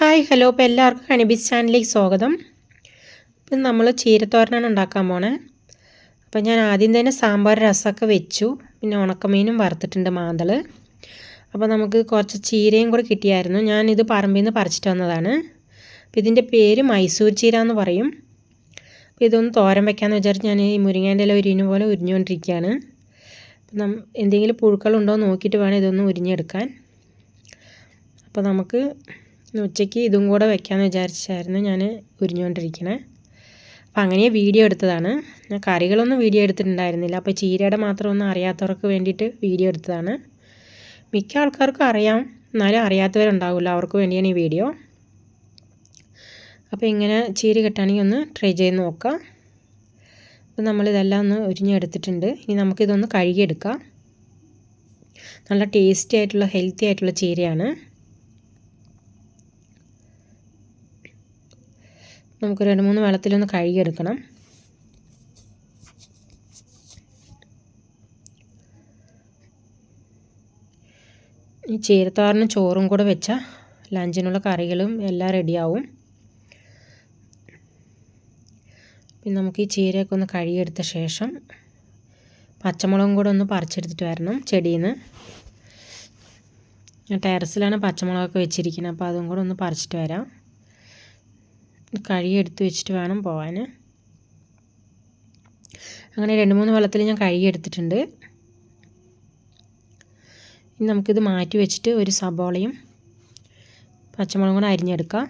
Hi hello. ഇപ്പോൾ എല്ലാവർക്കും ഹണിബിസ് ചാനലിലേക്ക് സ്വാഗതം. ഇപ്പം നമ്മൾ ചീരത്തോരനാണ് ഉണ്ടാക്കാൻ പോണേ. അപ്പം ഞാൻ ആദ്യം തന്നെ സാമ്പാർ രസമൊക്കെ വെച്ചു. പിന്നെ ഉണക്കമീനും വറുത്തിട്ടുണ്ട് മാന്തൾ അപ്പോൾ നമുക്ക് കുറച്ച് ചീരയും കൂടെ കിട്ടിയായിരുന്നു. ഞാനിത് പറമ്പിൽ നിന്ന് പറിച്ചിട്ട് വന്നതാണ്. അപ്പോൾ ഇതിന്റെ പേര് മൈസൂർ ചീര എന്ന് പറയും. അപ്പോൾ ഇതൊന്ന് തോരൻ വെക്കാമെന്ന് വിചാരിച്ച് ഞാൻ ഈ മുരിങ്ങേന്റെ ഇല ഉരിഞ്ഞ പോലെ ഉരിഞ്ഞുകൊണ്ടിരിക്കുകയാണ്. അപ്പം എന്തെങ്കിലും പുഴുക്കളുണ്ടോ നോക്കിയിട്ട് വേണം ഇതൊന്ന് ഉരിഞ്ഞെടുക്കാൻ. അപ്പോൾ നമുക്ക് ഉച്ചയ്ക്ക് ഇതും കൂടെ വെക്കാമെന്ന് വിചാരിച്ചായിരുന്നു ഞാൻ ഉരിഞ്ഞുകൊണ്ടിരിക്കണേ. അപ്പോൾ അങ്ങനെ വീഡിയോ എടുത്തതാണ്. ഞാൻ കറികളൊന്നും വീഡിയോ എടുത്തിട്ടുണ്ടായിരുന്നില്ല. അപ്പോൾ ചീരയുടെ മാത്രമൊന്നും അറിയാത്തവർക്ക് വേണ്ടിയിട്ട് വീഡിയോ എടുത്തതാണ്. മിക്ക ആൾക്കാർക്കും അറിയാം. എന്നാലും അറിയാത്തവരുണ്ടാവില്ല അവർക്ക് വേണ്ടിയാണ് ഈ വീഡിയോ. അപ്പോൾ ഇങ്ങനെ ചീര കിട്ടുകയാണെങ്കിൽ ഒന്ന് ട്രൈ ചെയ്ത് നോക്കാം. അപ്പോൾ നമ്മളിതെല്ലാം ഒന്ന് ഉരിഞ്ഞെടുത്തിട്ടുണ്ട്. ഇനി നമുക്കിതൊന്ന് കഴുകിയെടുക്കാം. നല്ല ടേസ്റ്റി ആയിട്ടുള്ള ഹെൽത്തി ആയിട്ടുള്ള ചീരയാണ്. നമുക്ക് രണ്ട് മൂന്ന് വെള്ളത്തിലൊന്ന് കഴുകിയെടുക്കണം. ഈ ചേരത്താറിന് ചോറും കൂടെ വെച്ച ലഞ്ചിനുള്ള കറികളും എല്ലാം റെഡിയാവും. പിന്നെ നമുക്ക് ഈ ചീരയൊക്കെ ഒന്ന് കഴുകിയെടുത്ത ശേഷം പച്ചമുളകും കൂടെ ഒന്ന് പറിച്ചെടുത്തിട്ട് വരണം ചെടിയിൽ നിന്ന് ടെറസിലാണ് പച്ചമുളകൊക്കെ വെച്ചിരിക്കുന്നത് അപ്പോൾ അതും കൂടെ ഒന്ന് പറിച്ചിട്ട് വരാം. കഴുകി എടുത്ത് വെച്ചിട്ട് വേണം പോവാൻ അങ്ങനെ രണ്ട് മൂന്ന് വെള്ളത്തിൽ ഞാൻ കഴുകി എടുത്തിട്ടുണ്ട് ഇനി നമുക്കിത് മാറ്റി വെച്ചിട്ട് ഒരു സബോളയും പച്ചമുളകും കൂടെ അരിഞ്ഞെടുക്കാം.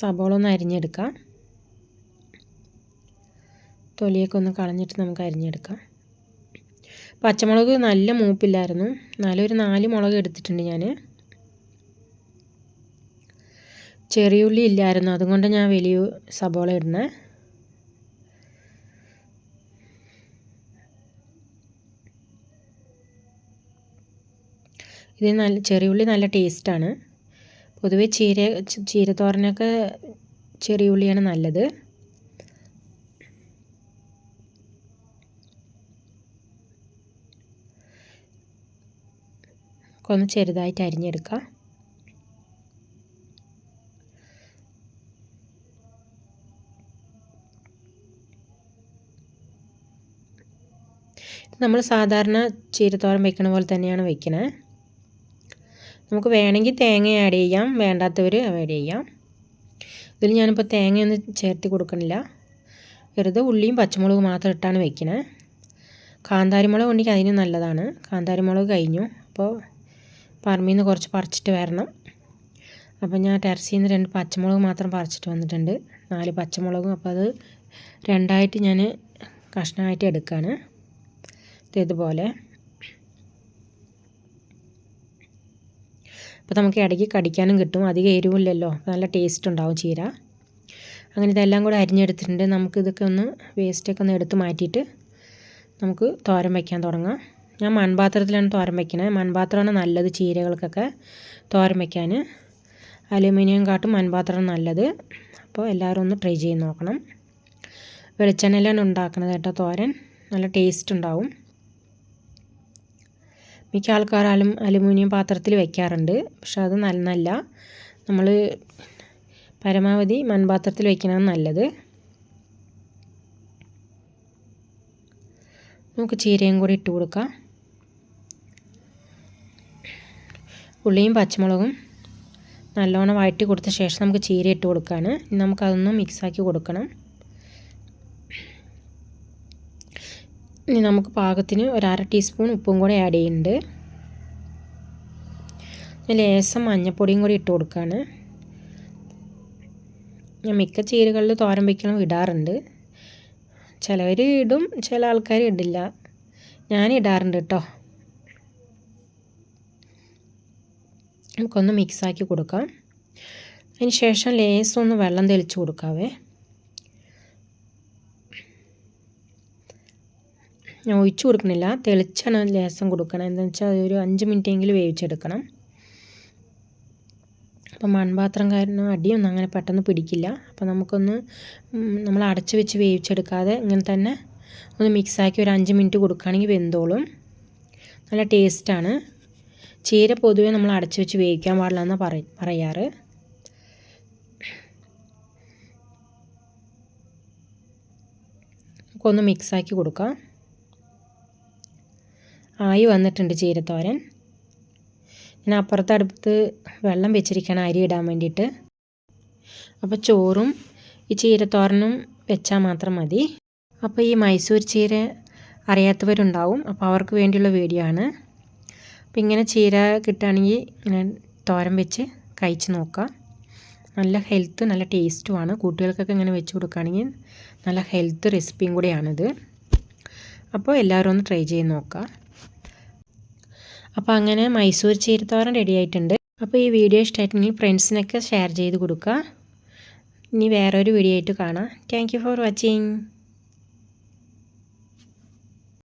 സബോള ഒന്ന് അരിഞ്ഞെടുക്കാം. തൊലിയൊക്കെ ഒന്ന് കളഞ്ഞിട്ട് നമുക്ക് അരിഞ്ഞെടുക്കാം. പച്ചമുളക് നല്ല മൂപ്പില്ലായിരുന്നു. നല്ലൊരു നാല് മുളക് എടുത്തിട്ടുണ്ട് ഞാൻ ചെറിയ ഉള്ളി ഇല്ലായിരുന്നു. അതുകൊണ്ട് ഞാൻ വലിയ സബോള ഇടുന്നത് ഇത് നല്ല ചെറിയ ഉള്ളി നല്ല ടേസ്റ്റാണ് പൊതുവേ ചീര ചീരത്തോരനൊക്കെ ചെറിയുള്ളിയാണ് നല്ലത്. ഒന്ന് ചെറുതായിട്ട് അരിഞ്ഞെടുക്കുക നമ്മൾ സാധാരണ ചീരത്തോരൻ വെക്കണ പോലെ തന്നെയാണ് വെക്കണേ. നമുക്ക് വേണമെങ്കിൽ തേങ്ങ ആഡ് ചെയ്യാം വേണ്ടാത്തവർ ആഡ് ചെയ്യാം. ഇതിൽ ഞാനിപ്പോൾ തേങ്ങയൊന്നും ചേർത്തി കൊടുക്കണില്ല. വെറുതെ ഉള്ളിയും പച്ചമുളകും മാത്രം ഇട്ടാണ് വെക്കണേ. കാന്താരിമുളക് ഉണ്ടെങ്കിൽ അതിന് നല്ലതാണ്. കാന്താരിമുളക് കഴിഞ്ഞു. അപ്പോൾ പറമ്പിൽ നിന്ന് കുറച്ച് പറിച്ചിട്ട് വരണം. അപ്പോൾ ഞാൻ ടെറസിൽ നിന്ന് രണ്ട് പച്ചമുളക് മാത്രം പറിച്ചിട്ട് വന്നിട്ടുണ്ട്. നാല് പച്ചമുളകും. അപ്പോൾ അത് രണ്ടായിട്ട് ഞാൻ കഷ്ണമായിട്ട് എടുക്കുകയാണ് ഇതുപോലെ. അപ്പോൾ നമുക്ക് ഇടയ്ക്ക് കടിക്കാനും കിട്ടും. അധികം എരിവില്ലല്ലോ. നല്ല ടേസ്റ്റ് ഉണ്ടാവും ചീര. അങ്ങനെ ഇതെല്ലാം കൂടെ അരിഞ്ഞെടുത്തിട്ടുണ്ട്. നമുക്ക് ഇതൊക്കെ ഒന്ന് വേസ്റ്റൊക്കെ ഒന്ന് എടുത്ത് മാറ്റിയിട്ട് നമുക്ക് തോരൻ വയ്ക്കാൻ തുടങ്ങാം. ഞാൻ മൺപാത്രത്തിലാണ് തോരൻ വയ്ക്കുന്നത് മൺപാത്രമാണ് നല്ലത് ചീരകൾക്കൊക്കെ തോരൻ വയ്ക്കാൻ അലുമിനിയം കാട്ടും മൺപാത്രമാണ് നല്ലത്. അപ്പോൾ എല്ലാവരും ഒന്ന് ട്രൈ ചെയ്ത് നോക്കണം. വെളിച്ചെണ്ണയിലാണ് ഉണ്ടാക്കുന്നത് കേട്ടോ തോരൻ. നല്ല ടേസ്റ്റ് ഉണ്ടാവും. മിക്ക ആൾക്കാരും അലുമിനിയം പാത്രത്തിൽ വെക്കാറുണ്ട്. പക്ഷെ അത് നല്ലതല്ല നമ്മൾ പരമാവധി മൺപാത്രത്തിൽ വയ്ക്കണതാണ് നല്ലത്. നമുക്ക് ചീരയും കൂടി ഇട്ട് കൊടുക്കാം. ഉള്ളിയും പച്ചമുളകും നല്ലോണം വഴറ്റി കൊടുത്ത ശേഷം നമുക്ക് ചീര ഇട്ട് കൊടുക്കുകയാണ് നമുക്കതൊന്ന് മിക്സാക്കി കൊടുക്കണം. ഇനി നമുക്ക് പാകത്തിന് ഒരു അര ടീസ്പൂൺ ഉപ്പും കൂടെ ആഡ് ചെയ്യുന്നുണ്ട്. ലേസം മഞ്ഞൾപ്പൊടിയും കൂടി ഇട്ട് കൊടുക്കുകയാണ് ഞാൻ മിക്ക ചീരകളിൽ തോരൻ വയ്ക്കണം ഇടാറുണ്ട്. ചിലവർ ഇടും ചില ആൾക്കാർ ഇടില്ല. ഞാൻ ഇടാറുണ്ട് കേട്ടോ നമുക്കൊന്ന് മിക്സാക്കി കൊടുക്കാം. അതിന് ശേഷം ലേസം ഒന്ന് വെള്ളം തെളിച്ച് കൊടുക്കാവേ. ഞാൻ ഒഴിച്ചു കൊടുക്കണില്ല. തെളിച്ചാണ് ലേസം കൊടുക്കണം. എന്താണെന്ന് വെച്ചാൽ ഒരു അഞ്ച് മിനിറ്റെങ്കിലും വേവിച്ചെടുക്കണം. അപ്പം മൺപാത്രം കാരണം അടിയൊന്നും അങ്ങനെ പെട്ടെന്ന് പിടിക്കില്ല. അപ്പോൾ നമുക്കൊന്ന് നമ്മൾ അടച്ചു വെച്ച് വേവിച്ചെടുക്കാതെ ഇങ്ങനെ തന്നെ ഒന്ന് മിക്സാക്കി ഒരു അഞ്ച് മിനിറ്റ് കൊടുക്കുകയാണെങ്കിൽ വെന്തോളും. നല്ല ടേസ്റ്റാണ്. ചീര പൊതുവെ നമ്മൾ അടച്ചു വെച്ച് വേവിക്കാൻ പാടില്ല പറ പറയാറ്. നമുക്കൊന്ന് മിക്സാക്കി കൊടുക്കാം. ആയി വന്നിട്ടുണ്ട് ചീരത്തോരൻ. ഞാൻ അപ്പുറത്തെ വെള്ളം വെച്ചിരിക്കണം അരി ഇടാൻ വേണ്ടിയിട്ട്. അപ്പോൾ ചോറും ഈ ചീരത്തോരനും വെച്ചാൽ മാത്രം മതി. അപ്പോൾ ഈ മൈസൂർ ചീര അറിയാത്തവരുണ്ടാവും. അപ്പോൾ അവർക്ക് വേണ്ടിയുള്ള വീഡിയോ ആണ്. അപ്പോൾ ഇങ്ങനെ ചീര കിട്ടുകയാണെങ്കിൽ ഇങ്ങനെ തോരൻ വെച്ച് കഴിച്ച് നോക്കുക. നല്ല ഹെൽത്ത് നല്ല ടേസ്റ്റുമാണ് കുട്ടികൾക്കൊക്കെ ഇങ്ങനെ വെച്ച് കൊടുക്കുകയാണെങ്കിൽ നല്ല ഹെൽത്ത് റെസിപ്പിയും കൂടിയാണിത്. അപ്പോൾ എല്ലാവരും ഒന്ന് ട്രൈ ചെയ്ത് നോക്കുക. അപ്പോൾ അങ്ങനെ മൈസൂർ ചീരത്തോരൻ റെഡി ആയിട്ടുണ്ട്. അപ്പോൾ ഈ വീഡിയോ ഇഷ്ടമായിട്ടുണ്ടെങ്കിൽ ഫ്രണ്ട്സിനൊക്കെ ഷെയർ ചെയ്ത് കൊടുക്കുക. ഇനി വേറൊരു വീഡിയോ ആയിട്ട് കാണാം. Thank for watching